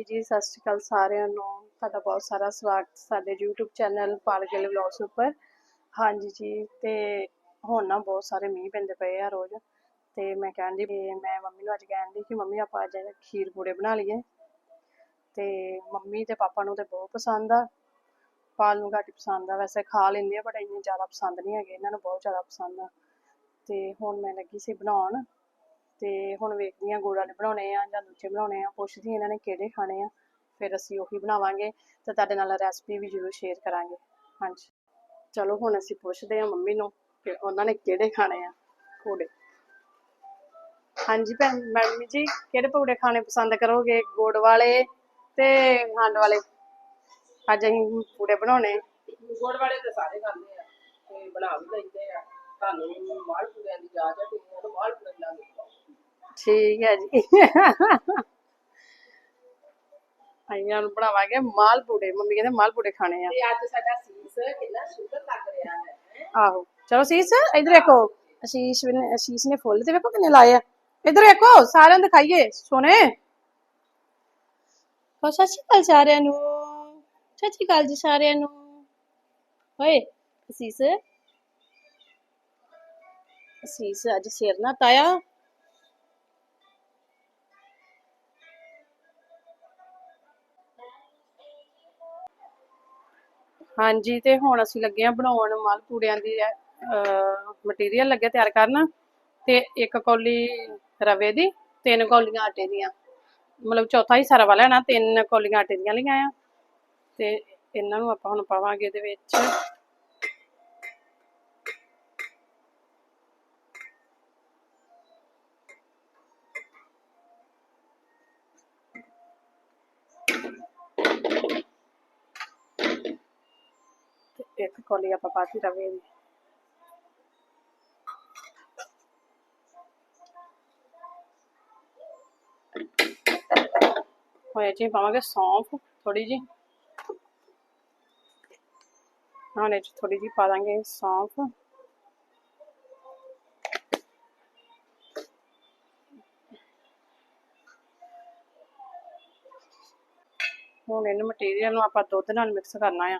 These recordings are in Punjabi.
ਹਾਂਜੀ ਜੀ, ਸਤਿ ਸ਼੍ਰੀ ਅਕਾਲ ਸਾਰਿਆਂ ਨੂੰ। ਤੁਹਾਡਾ ਬਹੁਤ ਸਾਰਾ ਸਵਾਗਤ ਸਾਡੇ YouTube ਚੈਨਲ ਪਾਲਗਲ ਵਲੌਗਸ ਉੱਪਰ। ਹਾਂਜੀ ਜੀ, ਤੇ ਹੁਣ ਨਾ ਬਹੁਤ ਸਾਰੇ ਮੀਂਹ ਪੈਂਦੇ ਪਏ ਆ ਰੋਜ਼। ਤੇ ਮੈਂ ਕਹਿੰਦੀ ਵੀ ਮੈਂ ਮੰਮੀ ਨੂੰ ਅੱਜ ਕਹਿੰਦੀ ਕਿ ਮੰਮੀ ਆਪਾਂ ਅੱਜ ਖੀਰ ਪੂੜੇ ਬਣਾ ਲਈਏ। ਤੇ ਮੰਮੀ ਤੇ ਪਾਪਾ ਨੂੰ ਤੇ ਬਹੁਤ ਪਸੰਦ ਆ। ਪਾਲ ਨੂੰ ਘੱਟ ਪਸੰਦ ਆ। ਵੈਸੇ ਖਾ ਲੈਂਦੇ ਆ ਬਟ ਇੰਨੇ ਜ਼ਿਆਦਾ ਪਸੰਦ ਨਹੀਂ ਹੈਗੇ। ਇਹਨਾਂ ਨੂੰ ਬਹੁਤ ਜ਼ਿਆਦਾ ਪਸੰਦ ਆ। ਤੇ ਹੁਣ ਮੈਂ ਲੱਗੀ ਸੀ ਬਣਾਉਣ। ਤੇ ਹੁਣ ਵੇਖਦੀ ਆ ਗੁੜ ਵਾਲੇ ਬਣਾਉਣੇ ਆ ਜਾਂ ਦੂਜੇ ਬਣਾਉਣੇ ਆ, ਪੁੱਛਦੀ ਇਹਨਾਂ ਨੇ ਕਿਹੜੇ ਖਾਣੇ ਆ, ਫਿਰ ਅਸੀਂ ਉਹੀ ਬਣਾਵਾਂਗੇ ਤੇ ਤੁਹਾਡੇ ਨਾਲ ਰੈਸਪੀ ਵੀ ਜ਼ਰੂਰ ਸ਼ੇਅਰ ਕਰਾਂਗੇ। ਹਾਂਜੀ। ਚਲੋ ਹੁਣ ਅਸੀਂ ਪੁੱਛਦੇ ਆ ਮੰਮੀ ਨੂੰ ਕਿ ਉਹਨਾਂ ਨੇ ਕਿਹੜੇ ਖਾਣੇ ਆ ਪੂੜੇ ਹਾਂਜੀ ਭੈਣ ਮੈਡਮ ਜੀ, ਕਿਹੜੇ ਪੂੜੇ ਖਾਣੇ ਪਸੰਦ ਕਰੋਗੇ? ਗੁੜ ਵਾਲੇ ਤੇ ਖੰਡ ਵਾਲੇ। ਅੱਜ ਅਸੀਂ ਪੂੜੇ ਬਣਾਉਣੇ। ਗੁੜ ਵਾਲੇ ਤੇ ਸਾਰੇ ਖਾਂਦੇ ਆ, ਤੇ ਬਣਾ ਵੀ ਲੈਂਦੇ ਆ। ਤੁਹਾਨੂੰ ਮਾਲ ਪੂੜਿਆਂ ਦੀ ਜਾਚ ਹੈ ਤੇ ਮਾਲ ਪੂੜੇ ਬਣਾ ਠੀਕ ਹੈ ਜੀ। ਆਈਆਂ ਨੂੰ ਬਣਾਵਾਂਗੇ ਮਾਲ ਪੂੜੇ। ਮੰਮੀ ਕਹਿੰਦੇ ਮਾਲ ਪੂੜੇ ਖਾਣੇ ਆ। ਤੇ ਅੱਜ ਸਾਡਾ ਸੀਸ ਕਿੰਨਾ ਸੁੰਦਰ ਲੱਗ ਰਿਹਾ ਹੈ। ਹੈਂ। ਆਹੋ। ਚਲੋ ਸੀਸ ਇਧਰ ਵੇਖੋ। ਅਸ਼ੀਸ਼ ਵੀ ਨੇ ਅਸ਼ੀਸ਼ ਨੇ ਫੁੱਲ ਤੇ ਵੇਖੋ ਕਿੰਨੇ ਲਾਏ ਆ। ਇਧਰ ਵੇਖੋ ਸਾਰਿਆਂ ਨੂੰ ਦਿਖਾਈਏ। ਸੋਨੇ ਹੋ ਸਤਿ ਸ਼੍ਰੀ ਅਕਾਲ ਸਾਰਿਆਂ ਨੂੰ। ਸਤਿ ਸ਼੍ਰੀ ਅਕਾਲ ਜੀ ਸਾਰਿਆਂ ਨੂੰ। ਓਏ ਅਸੀਸ। ਅਸੀਸ ਅੱਜ ਸਿਰ ਨਾ ਤਾਇਆ। ਹਾਂਜੀ, ਤੇ ਹੁਣ ਅਸੀਂ ਲੱਗੇ ਆ ਬਣਾਉਣ ਮਾਲਪੂੜਿਆਂ ਦੀ ਮਟੀਰੀਅਲ ਲੱਗੇ ਤਿਆਰ ਕਰਨ ਤੇ ਇੱਕ ਕੌਲੀ ਰਵੇ ਦੀ, ਤਿੰਨ ਕੌਲੀਆਂ ਆਟੇ ਦੀਆਂ। ਮਤਲਬ ਚੌਥਾ ਹਿੱਸਾ ਰਵਾ ਲੈਣਾ, ਤਿੰਨ ਕੌਲੀਆਂ ਆਟੇ ਦੀਆਂ ਲਈਆਂ ਆ ਤੇ ਇਹਨਾਂ ਨੂੰ ਆਪਾਂ ਹੁਣ ਪਾਵਾਂਗੇ ਇਹਦੇ ਵਿੱਚ। ਤੇ ਇੱਕ ਕੌਲੀ ਆਪਾਂ ਪਾਤੀ ਰਵੇ ਦੀ ਹੋਇਆ ਜੀ ਪਾਵਾਂਗੇ ਸੌਂਫ ਥੋੜੀ ਜੀ ਹਾਂ ਇਹ 'ਚ ਥੋੜੀ ਜੀ ਪਾ ਦਾਂਗੇ ਸੌਂਫ ਹੁਣ ਇਹਨੂੰ ਮਟੀਰੀਅਲ ਨੂੰ ਆਪਾਂ ਦੁੱਧ ਨਾਲ ਮਿਕਸ ਕਰਨਾ ਆ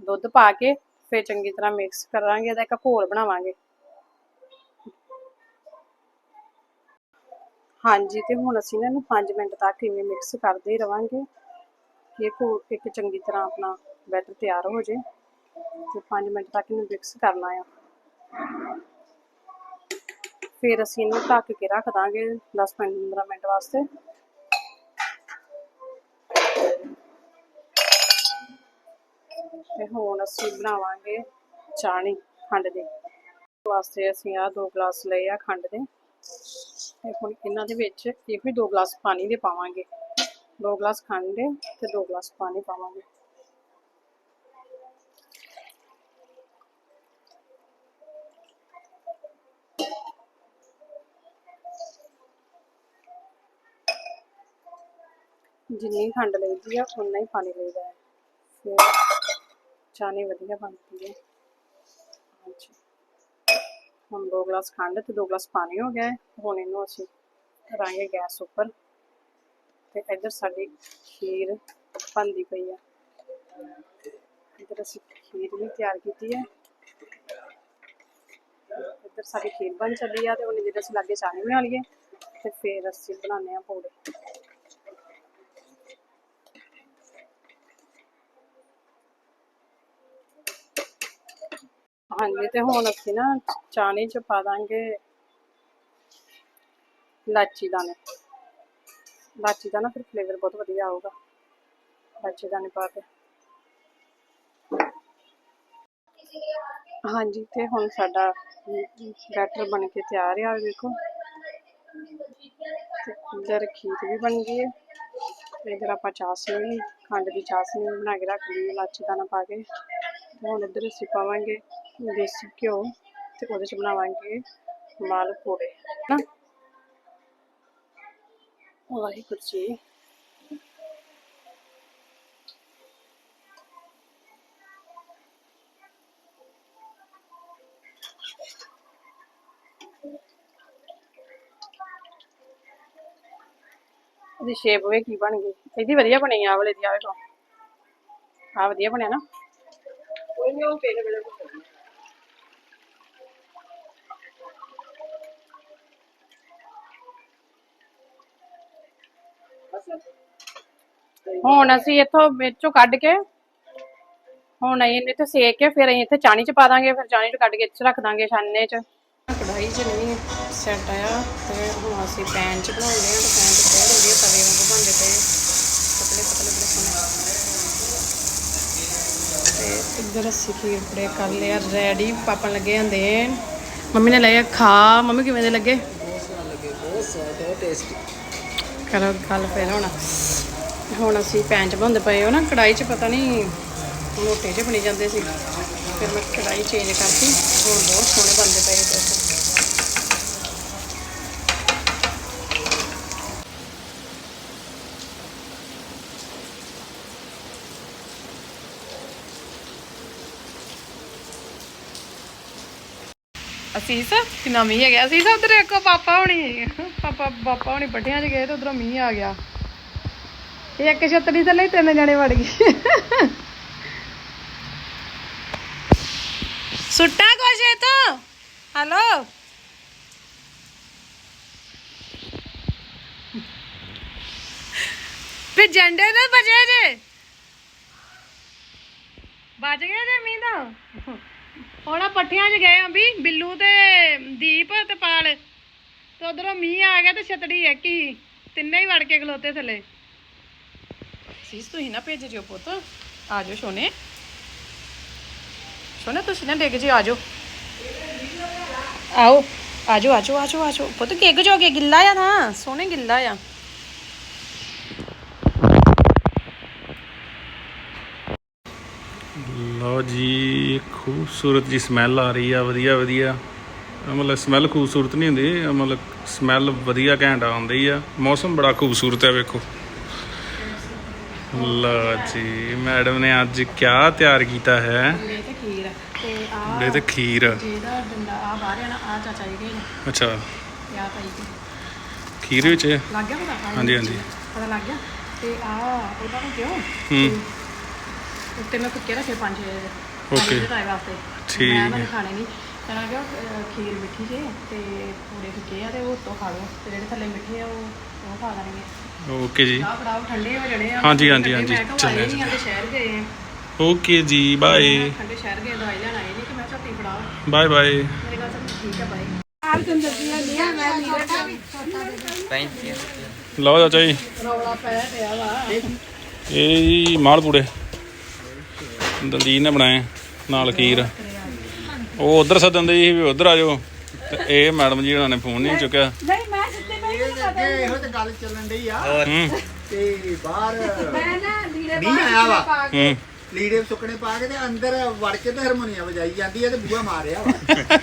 ਦੁੱਧ ਪਾ ਕੇ ਫਿਰ ਚੰਗੀ ਤਰ੍ਹਾਂ ਮਿਕਸ ਕਰਾਂਗੇ ਇਹਦਾ ਇੱਕ ਘੋਲ ਬਣਾਵਾਂਗੇ। ਹਾਂਜੀ, ਤੇ ਹੁਣ ਅਸੀਂ ਇਹਨੂੰ 5 ਮਿੰਟ ਤੱਕ ਇਵੇਂ ਮਿਕਸ ਕਰਦੇ ਹੀ ਰਵਾਂਗੇ ਕਿ ਘੋਲ ਇੱਕ ਚੰਗੀ ਤਰ੍ਹਾਂ ਆਪਣਾ ਬੈਟਰ ਤਿਆਰ ਹੋ ਜੇ ਤੇ 5 ਮਿੰਟ ਤੱਕ ਇਹਨੂੰ ਮਿਕਸ ਕਰਨਾ ਆ। ਫਿਰ ਅਸੀਂ ਇਹਨੂੰ ਢੱਕ ਕੇ ਰੱਖ ਦਾਂਗੇ 10-15 ਮਿੰਟ ਵਾਸਤੇ। ਤੇ ਹੁਣ ਅਸੀਂ ਬਣਾਵਾਂਗੇ ਚਾਣੀ ਖੰਡ ਦੇ। ਵਾਸਤੇ ਅਸੀਂ ਆ ਦੋ ਗਲਾਸ ਲਏ ਆ ਖੰਡ ਦੇ। ਤੇ ਹੁਣ ਇਹਨਾਂ ਦੇ ਵਿੱਚ ਇਹ ਵੀ ਦੋ ਗਲਾਸ ਪਾਣੀ ਦੇ ਪਾਵਾਂਗੇ। ਦੋ ਗਲਾਸ ਖੰਡ ਦੇ ਤੇ ਦੋ ਗਲਾਸ ਪਾਣੀ ਪਾਵਾਂਗੇ। ਜਿੰਨੀ ਖੰਡ ਲਈਦੀ ਆ, ਉਨਾ ਹੀ ਪਾਣੀ ਲਈਦਾ ਹੈ। ਫਿਰ ਚਾਣੀ ਵਧੀਆ ਬਣਦੀ ਹੈ। ਹਾਂਜੀ। ਹੁਣ ਦੋ ਗਲਾਸ ਖੰਡ ਤੇ ਦੋ ਗਲਾਸ ਪਾਣੀ ਹੋ ਗਿਆ ਹੈ। ਹੁਣ ਇਹਨੂੰ ਅਸੀਂ ਕਰਾਂਗੇ ਗੈਸ ਉੱਪਰ। ਤੇ ਇੱਧਰ ਸਾਡੀ ਖੀਰ ਬਣਦੀ ਪਈ ਆ ਇੱਧਰ ਅਸੀਂ ਖੀਰ ਵੀ ਤਿਆਰ ਕੀਤੀ ਹੈ। ਇੱਧਰ ਸਾਡੀ ਖੀਰ ਬਣ ਚੱਲੀ ਆ ਤੇ ਉਹਨੇ ਜਿਹੜੇ ਅਸੀਂ ਲਾਗੇ ਚਾਣੀ ਬਣਾ ਲਈਏ। ਤੇ ਫਿਰ ਅਸੀਂ ਬਣਾਉਂਦੇ ਹਾਂਜੀ ਤੇ ਹੁਣ ਅਸੀਂ ਨਾ ਚਾਣੀ ਚ ਪਾ ਦਾਂਗੇ ਲਾਚੀ ਦਾਣੇ ਲਾਚੀ ਦਾ ਨਾ ਫਿਰ ਫਲੇਵਰ ਬਹੁਤ ਵਧੀਆ ਆਊਗਾ ਲਾਚੀ ਦਾਣੇ ਪਾ ਕੇ ਹਾਂਜੀ ਤੇ ਹੁਣ ਸਾਡਾ ਬੈਟਰ ਬਣ ਕੇ ਤਿਆਰ ਆ ਵੇਖੋ ਤੇ ਇੱਧਰ ਖੀਰ ਵੀ ਬਣ ਗਈ ਹੈ ਤੇ ਇੱਧਰ ਆਪਾਂ ਚਾਸ਼ਨੀ ਵੀ ਖੰਡ ਦੀ ਚਾਸ਼ਨੀ ਵੀ ਬਣਾ ਕੇ ਰੱਖ ਲਈ ਹੈ ਲਾਚੀ ਦਾਣਾ ਪਾ ਕੇ ਤੇ ਹੁਣ ਇੱਧਰ ਅਸੀਂ ਪਾਵਾਂਗੇ ਦੇਸੀ ਘਿਓ ਤੇ ਉਹਦੇ ਚ ਬਣਾਵਾਂਗੇ ਮਾਲਪੂੜੇ ਨਾ। ਵਾਹਿਗੁਰੂ ਜੀ। ਇਹਦੀ ਸ਼ੇਪ ਵੇ ਕੀ ਬਣ ਗਈ। ਇਹਦੀ ਵਧੀਆ ਬਣੀ ਆ ਵਾਲੇ ਦੀ ਆਵੇ ਤੋਂ ਆ ਵਧੀਆ ਬਣਿਆ ਨਾ। ਕੋਈ ਨਹੀਂ ਹੁਣ ਅਸੀਂ ਇੱਥੋਂ ਵਿੱਚੋਂ ਕੱਢ ਕੇ ਹੁਣ ਇਹਨੂੰ ਇੱਥੇ ਸੇਕ ਕੇ ਫਿਰ ਅਸੀਂ ਇੱਥੇ ਚਾਣੀ ਚ ਪਾ ਦਾਂਗੇ ਫਿਰ ਚਾਣੀ ਚ ਕੱਢ ਕੇ ਇੱਥੇ ਰੱਖ ਦਾਂਗੇ ਛਾਨਣੇ ਚ। ਕੜਾਈ ਚ ਨਹੀਂ ਸੈੱਟ ਆਇਆ ਤੇ ਹੁਣ ਅਸੀਂ ਪੈਨ ਚ ਬਣਾਉਂਦੇ ਆ ਤੇ ਪੈਨ ਚ ਬਹੁਤ ਵਧੀਆ ਤਵੇ ਵਾਂਗੂ ਬਣਦੇ ਪਏ ਪਤਲੇ ਪਤਲੇ ਬੜੇ ਸੋਹਣੇ। ਤੇ ਇੱਧਰ ਅਸੀਂ ਖੀਰ ਪੂੜੇ ਕਰ ਲਿਆ ਰੈਡੀ ਪਾਪਾ ਲੱਗੇ ਹੁੰਦੇ ਮੰਮੀ ਨੇ ਲਿਆ ਖਾ ਮੰਮੀ ਕਿਵੇਂ ਦੇ ਲੱਗੇ? ਬਹੁਤ ਸਵਾਦ ਬਹੁਤ ਟੇਸਟੀ ਕਰੋ ਗੱਲ ਫਿਰ ਹੁਣ। ਹੁਣ ਅਸੀਂ ਪੈਨ ਚ ਬਣਾਉਂਦੇ ਪਏ ਹੋ ਨਾ ਕੜਾਈ ਚ ਪਤਾ ਨਹੀਂ ਮੋਟੇ ਜਿਹੇ ਬਣੀ ਜਾਂਦੇ ਸੀ। ਫਿਰ ਮੈਂ ਕੜਾਈ ਚੇਂਜ ਕਰਤੀ, ਹੁਣ ਬਹੁਤ ਸੋਹਣੇ ਬਣਦੇ ਪਏ ਦੇਖੋ ਅਸੀਸ ਕਿੰਨਾ ਮੀਂਹ ਆ ਗਿਆ ਅਸੀਸ? ਉਧਰ ਦੇਖੋ, ਪਾਪਾ ਹੋਣੀ ਪਾਪਾ ਪਾਪਾ ਹੋਣੀ ਪੱਠਿਆਂ 'ਚ ਗਏ ਤੇ ਉਧਰੋਂ ਮੀਂਹ ਆ ਗਿਆ। ਇਹ ਇੱਕ ਛਤਰੀ ਥੱਲੇ ਹੀ ਤਿੰਨ ਜਣੇ ਵੜ ਗਏ। ਸੁੱਟਾ ਕੁਛ ਇਹ ਹਲੋ ਤੇ ਜੰਡੇ ਨਾ ਬਜੇ ਜੇ। ਬਚ ਗਏ ਜੇ ਮੀਂਹ ਦਾ ਹੁਣ ਪੱਠਿਆਂ 'ਚ ਗਏ ਆ ਵੀ, ਬਿੱਲੂ ਤੇ ਦੀਪ ਤੇ ਪਾਲ। ਤੇ ਉਧਰੋਂ ਮੀਂਹ ਆ ਗਿਆ ਤੇ ਛਤੜੀ ਹੀ ਤਿੰਨੇ ਹੀ ਵੜ ਕੇ ਖਲੋਤੇ ਥੱਲੇ। ਸੀਸ ਤੁਸੀਂ ਨਾ ਭੇਜ ਜਿਓ ਪੁੱਤ। ਆ ਜਾਓ ਸੋਨੇ। ਸੋਨੇ ਤੁਸੀਂ ਨਾ ਡਿੱਗ ਜਿਓ ਆ ਜਾਓ। ਆਓ ਆ ਜਾਓ ਆ ਜਾਓ ਆ ਜਾਓ ਆ ਜਾਓ। ਪੁੱਤ ਕਿੱਗ ਜੋਗੇ ਗਿੱਲਾ ਆ ਨਾ ਸੋਨੇ ਗਿੱਲਾ ਆ। ਲਓ ਜੀ ਖੂਬਸੂਰਤ ਜੀ ਸਮੈਲ ਆ ਰਹੀ ਆ ਵਧੀਆ ਵਧੀਆ। ਮਤਲਬ ਸਮੈਲ ਖੂਬਸੂਰਤ ਨਹੀਂ ਹੁੰਦੀ ਮਤਲਬ ਸਮੈਲ ਵਧੀਆ ਘੈਂਟ ਆਉਂਦੀ ਆ। ਮੌਸਮ ਬੜਾ ਖੂਬਸੂਰਤ ਹੈ ਵੇਖੋ। ਲਓ ਜੀ ਮੈਡਮ ਨੇ ਅੱਜ ਕਿਆ ਤਿਆਰ ਕੀਤਾ ਹੈ? ਇਹ ਤੇ ਖੀਰ ਤੇ ਆ ਇਹ ਤੇ ਖੀਰ। ਜਿਹਦਾ ਡੰਡਾ ਆ ਬਾਹਰ ਆ ਨਾ ਆ ਚਾਚਾ ਜੀ ਗਏ ਅੱਛਾ। ਤੇ ਆ ਖੀਰ ਵਿੱਚ? ਲੱਗ ਗਿਆ ਪਤਾ? ਆ ਹਾਂਜੀ, ਹਾਂਜੀ। ਪਤਾ ਲੱਗ ਗਿਆ। ਤੇ ਆ ਉਹਦਾ ਨੂੰ ਕਿਉਂ? ਹੂੰ। ਉੱਤੇ ਮੈਂ ਕੁੱਕੇ ਰੱਖੇ ਪੰਜ ਵਾਸਤੇ। ਠੀਕ ਮੈਂ ਹੈ। ਖਾਣੇ ਨਹੀਂ। ਕਿ ਅਹ, ਖੀਰ ਮਿੱਠੀ ਜੇ ਤੇ ਪੂੜੇ ਫਿੱਕੇ ਆ ਤੇ ਉਹ ਤੋਂ ਖਾ ਲਓ। ਤੇ ਜਿਹੜੇ ਥੱਲੇ ਮਿੱਠੇ ਆ ਉਹ ਉਹ ਖਾ ਲੈਣਗੇ। ਓਕੇ ਜੀ। ਆਹ ਫੜਾਓ ਠੰਡੇ ਹੋ ਜਣੇ ਆ। ਹਾਂਜੀ, ਹਾਂਜੀ, ਹਾਂਜੀ, ਚੱਲੇ ਸ਼ਹਿਰ ਗਏ ਆ। ਓਕੇ ਜੀ ਬਾਏ। ਠੰਡੇ ਸ਼ਹਿਰ ਗਏ ਦਵਾਈ ਲੈਣ ਆਏ ਨਹੀਂ ਕਿ ਮੈਂ ਝੋਟੀ ਫੜਾਓ। Bye bye. ਮੇਰੇ ਕੋਲ ਸਭ ਠੀਕ ਹੈ ਬਾਈ ਲਓ ਚਾਚਾ ਜੀ। ਰੌਲਾ ਪੈ ਪਿਆ ਵਾ। ਇਹ ਜੀ ਮਾਲਪੂੜੇ। ਦਲਜੀਤ ਨੇ ਬਣਾਏ ਨਾਲ ਖੀਰ। ਉਹ ਉਧਰ ਸੱਦਣ ਦੇ ਸੀ ਵੀ ਉਧਰ ਆ ਜਾਓ। ਤੇ ਇਹ ਮੈਡਮ ਜੀ ਉਹਨਾਂ ਨੇ ਫੋਨ ਨਹੀਂ ਚੁੱਕਿਆ। ਨਹੀਂ ਮੈਂ ਸਿੱਧੇ ਮੈਂ ਇਹੋ ਤੇ ਗੱਲ ਚੱਲਣ ਡਈ ਆ। ਹੂੰ। ਤੇ ਬਾਹਰ ਮੈਂ ਨਾ ਲੀੜੇ ਮੀਂਹ ਆਇਆ ਵਾ। ਹੂੰ। ਲੀੜੇ ਸੁੱਕਣੇ ਪਾ ਕੇ ਤੇ ਅੰਦਰ ਵੜ ਕੇ ਤੇ ਹਾਰਮੋਨੀਆ ਵਜਾਈ ਜਾਂਦੀ ਆ ਤੇ ਬੂਹਾ ਮਾਰਿਆ ਵਾ।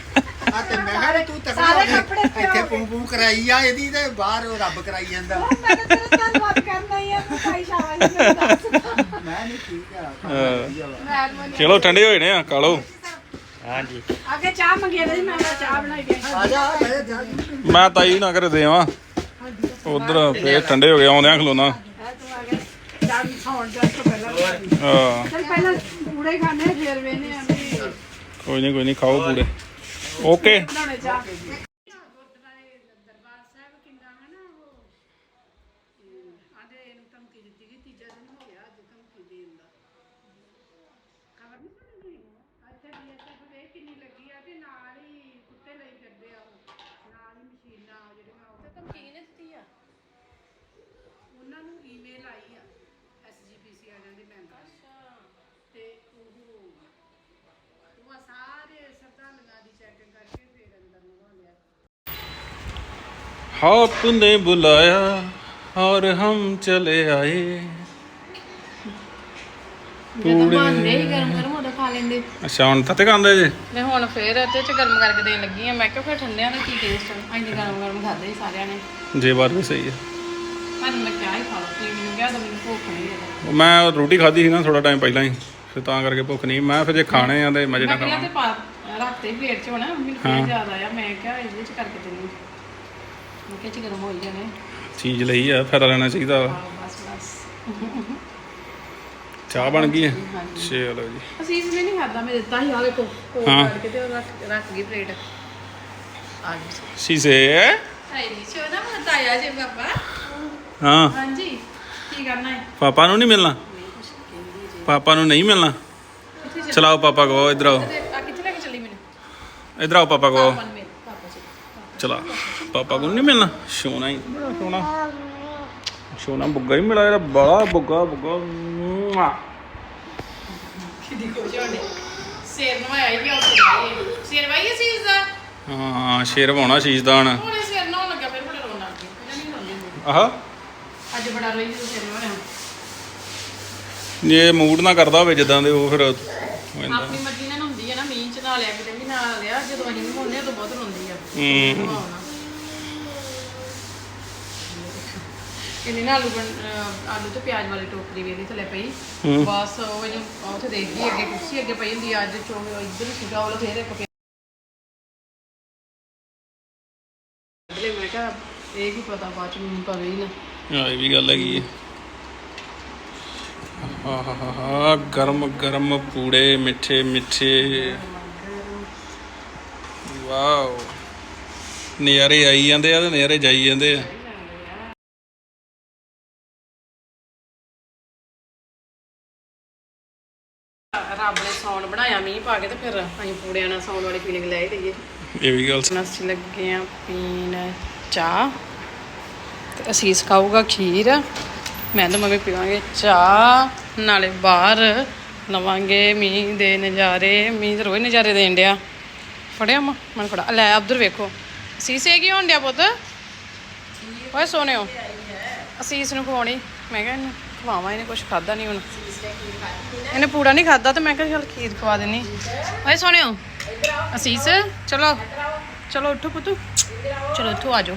ਆ ਤੇ ਮੈਂ ਕਿਹਾ ਵੀ ਤੂੰ ਤਕੜਾ ਹੋ ਕੇ ਇੱਥੇ ਪੂੰ ਪੂੰ ਕਰਾਈ ਆ ਇਹਦੀ ਤੇ ਬਾਹਰ ਉਹ ਰੱਬ ਕਰਾਈ ਜਾਂਦਾ। ਮੈਂ ਤਾਂ ਤੇਰੇ ਧੰਨਵਾਦ ਕਰਨਾ ਹੀ ਆ ਤੂੰ ਭਾਈ ਸ਼ਾਬਾਸ਼ ਮੈਨੂੰ ਦੱਸ। ਮੈਂ ਨਹੀਂ ਠੀਕ ਆ ਕੰਮ ਵਧੀਆ ਵਾ। ਚਲੋ ਠੰਡੇ ਹੋਏ ਨੇ ਆ ਕਾਲੋ ਅੱਗੇ ਚਾਹ ਮੰਗੀ ਤੇ ਮੈਂ ਕਿਹਾ ਚਾਹ ਬਣਾਈ ਦੇ ਆ। ਜਾ ਬਹਿ ਜਾ ਮੈਂ ਤਾਈ ਨਾ ਕਰ ਦੇਵਾਂ ਉਧਰ ਫੇਰ ਠੰਡੇ ਹੋ ਗਏ ਆਉਂਦਿਆਂ ਖਲੋਣਾ ਤੂੰ ਆ ਗਿਆ। ਚਾਹ ਖਾਣ ਜਾ ਤੋਂ ਪਹਿਲਾਂ ਹਾਂ। ਚਲ ਪਹਿਲਾਂ ਪੂੜੇ ਖਾਣੇ ਫੇਰ ਵੇਨੇ ਆ ਵੀ ਕੋਈ ਨਹੀਂ ਕੋਈ ਨਹੀਂ ਖਾਓ ਪੂਰੇ ਓਕੇ। ਬਣਾਉਣੇ ਚਾਹ ਉਹਨਾਂ ਨੂੰ ਈਮੇਲ ਆਈ ਆ ਇਹਨਾਂ ਨੇ ਬੁਲਾਇਆ ਔਰ ਹਮ ਚਲੇ ਆਏ। ਪੂੜੇ ਨਹੀਂ ਗਰਮ ਗਰਮ ਉਹਦਾ ਖਾ ਲੈਂਦੇ। ਅੱਛਾ ਹੁਣ ਤੱਕ ਖਾਂਦੇ ਜੇ? ਮੈਂ ਹੁਣ ਫੇਰ ਇਹਦੇ ਚ ਗਰਮ ਕਰਕੇ ਦੇਣ ਲੱਗੀ ਆ ਮੈਂ ਕਿਹਾ ਫੇਰ ਠੰਡਿਆਂ ਦਾ ਕੀ ਟੇਸਟ ਆ? ਗਰਮ ਗਰਮ ਖਾਦੇ ਸਾਰਿਆਂ ਨੇ। ਜੇ ਬਾਤ ਵੀ ਸਹੀ ਹੈ ਪਰ ਮੈਂ ਕਿਹਾ ਹੀ ਖਾ ਲਓ ਤੁਸੀਂ ਮੈਨੂੰ ਕਿਹਾ ਤਾਂ ਮੈਨੂੰ ਭੁੱਖ ਨਹੀਂ ਹੈ ਮੈਂ ਰੋਟੀ ਖਾਧੀ ਸੀ ਨਾ ਥੋੜਾ ਟਾਈਮ ਪਹਿਲਾਂ ਹੀ ਫਿਰ ਤਾਂ ਕਰਕੇ ਭੁੱਖ ਨਹੀਂ। ਮੈਂ ਫਿਰ ਜੇ ਖਾਣੇ ਆ ਤੇ ਮਜੇ ਮੈਂ ਨਾਲ ਕਿਹਾ ਖਾਵਾਂ ਤੇ ਪਾ ਰੱਖਤੇ ਪਲੇਟ ਚ ਹੋਣਾ ਮੈਨੂੰ ਫੇਰ ਯਾਦ ਆਇਆ ਮੈਂ ਕਿਹਾ ਇਹਦੇ ਚ ਕਰਕੇ ਦੇਣੀ ਮੈਂ ਕਿਹਾ ਚ ਗਰਮ ਹੋ ਹੀ ਜਾਣੇ। ਚੀਜ਼ ਲਈ ਆ ਫਾਇਦਾ ਲੈਣਾ ਚਾਹੀਦਾ। ਵਾ। ਬਸ ਬਸ। ਚਾਹ ਬਣ ਗਈ ਹੈ ਚਲੋ ਜੀ। ਅਸੀਂ ਇਸ ਲਈ ਨਹੀਂ ਖਾਦਾ ਮੈਂ ਦਿੱਤਾ ਸੀ ਆ ਵੇਖੋ ਕੋਲ ਹਾਂ। ਕਰਕੇ ਤੇ ਉਹ ਰੱਖ ਰੱਖ ਗਈ ਪਲੇਟ। ਆ ਗਈ। ਸੀਸੇ। ਹਾਈ ਨਹੀਂ ਸ਼ੋਨਾ ਮੈਂ ਤਾਇਆ ਜੀ ਪਾਪਾ ਹਾਂ। ਹਾਂਜੀ ਕੀ ਕਰਨਾ ਹੈ? ਪਾਪਾ ਨੂੰ ਨਹੀਂ ਮਿਲਣਾ? ਪਾਪਾ ਨੂੰ ਨਹੀਂ ਮਿਲਣਾ? ਚਲਾਓ ਪਾਪਾ ਕੋ ਇਧਰ ਆਓ। ਆ ਕਿੱਥੇ ਲੈ ਕੇ ਚੱਲੀ ਮੈਨੂੰ? ਇਧਰ ਆਓ ਪਾਪਾ ਕੋ। ਚਲਾ। ਪਾਪਾ ਨੂੰ ਨਹੀਂ ਮਿਲਣਾ? ਸੋਨਾ ਹੀ ਸੋਨਾ। ਸੋਨਾ ਬੁੱਗਾ ਹੀ ਮਿਲਾ ਇਹਦਾ ਬੜਾ ਬੁੱਗਾ ਬੁੱਗਾ। ਕਿਦੀ ਹੋਣੀ। ਸਿਰ ਨਵਾਇਆ ਹੀ ਸਿਰ ਵਾਈ ਸਿਰ ਵਾਈ ਸੀ ਇਸ ਦਾ? ਹਾਂ ਸ਼ੇਰ ਪਾਉਣਾ ਸ਼ੀਸ਼ਦਾਨ ਹੁਣ। ਇਹ ਸਿਰ ਨਹਾਉਣ ਲੱਗਾ ਫਿਰ ਬੜਾ ਰੋਣ ਲੱਗ ਗਿਆ। ਆਹ। ਅੱਜ ਬੜਾ ਰੋਈ ਜਦੋਂ ਸਿਰ ਨਵਾਇਆ ਜੇ ਮੂਡ ਨਾ ਕਰਦਾ ਹੋਵੇ ਜਿੱਦਾਂ ਦੇ ਉਹ ਫਿਰ ਆਪਣੀ ਮਰਜ਼ੀ ਨਾਲ ਹੁੰਦੀ ਹੈ ਨਾ ਮੀਂਹ ਚ ਨਾ ਲਿਆ ਕਿਤੇ ਵੀ ਨਾ ਲਿਆ ਜਦੋਂ ਅਸੀਂ ਹੁੰਦੇ ਉਦੋਂ ਬਹੁਤ ਰੋਂਦੀ ਆ। ਹੂੰ। ਨਹਾਉਣਾ। ਇਹਨੇ ਨਾ ਆਲੂ ਬਣ ਅਹ ਆਲੂ ਤੇ ਪਿਆਜ਼ ਵਾਲੀ ਟੋਕਰੀ ਵੀ ਇਹਦੇ ਥੱਲੇ ਪਈ। ਬਸ ਉਹ ਇਹਨੂੰ ਉੱਥੇ ਦੇਖ ਗਈ ਅੱਗੇ ਕੁਰਸੀ ਅੱਗੇ ਪਈ ਹੁੰਦੀ ਆ, ਅੱਜ ਚੋ ਇੱਧਰ ਸੀਗਾ ਉਹ ਫੇਰ ਇੱਕ ਪਿਆ ਅਗਲੇ ਮੈਂ ਕਿਹਾ ਇਹ ਕੀ ਪਤਾ ਬਾਅਦ ਚ ਮੈਨੂੰ ਪਵੇ ਹੀ ਨਾ। ਆ ਇਹ ਵੀ ਗੱਲ ਹੈਗੀ ਹੈ ਆਹਾਹਾ ਗਰਮ ਗਰਮ ਪੂੜੇ ਮਿੱਠੇ ਮਿੱਠੇ। ਵਾਓ। ਨਜ਼ਾਰੇ ਆਈ ਜਾਂਦੇ ਆ ਤੇ ਨਜ਼ਾਰੇ ਜਾਈ ਜਾਂਦੇ ਆ। ਰੱਬ ਨੇ ਸੌਣ ਬਣਾਇਆ ਮੀਂਹ ਪਾ ਕੇ ਤੇ ਫਿਰ ਅਸੀਂ ਪੂੜਿਆਂ ਨਾਲ ਸੌਣ ਵਾਲੀ ਫੀਲਿੰਗ ਲੈ ਹੀ ਲਈਏ। ਇਹ ਵੀ ਗੱਲ ਸ- ਹੁਣ ਅਸੀਂ ਲੱਗੇ ਆ ਪੀਣ ਚਾਹ। ਤੇ ਅਸੀਸ ਖਾਊਗਾ ਖੀਰ। ਮੈਂ ਤੇ ਮੰਮੀ ਪੀਵਾਂਗੇ ਚਾਹ, ਨਾਲੇ ਬਾਹਰ ਲਵਾਂਗੇ ਮੀਂਹ ਦੇ ਨਜ਼ਾਰੇ। ਮੀਂਹ ਤੇ ਰੋਜ਼ ਨਜ਼ਾਰੇ ਦੇਣ ਡਿਆ। ਫੜਿਆ ਮਾ, ਮਨ ਫੜਾ। ਲੈ, ਉਧਰ ਵੇਖੋ। ਅਸੀਸੇ ਕੀ ਹੋਣ ਡਿਆ ਪੁੱਤ? ਓਏ ਸੋਨਿਓ ਅਸੀਸ ਨੂੰ ਖਵਾਉਣੀ। ਮੈਂ ਕਿਹਾ ਇਹਨੂੰ ਖਵਾਵਾਂ, ਇਹਨੇ ਕੁਝ ਖਾਦਾ ਨਹੀਂ ਹੁਣ। ਇਹਨੇ ਪੂੜਾ ਨਹੀਂ ਖਾਦਾ ਤੇ ਮੈਂ ਕਿਹਾ ਚਲ ਖੀਰ ਖਵਾ ਦੇਣੀ ਓਏ ਸੋਨਿਓ ਅਸੀਸ, ਚਲੋ। ਚਲੋ, ਉੱਠੋ ਪੁੱਤੂ। ਚਲੋ, ਇੱਥੋਂ ਆ ਜਾਓ।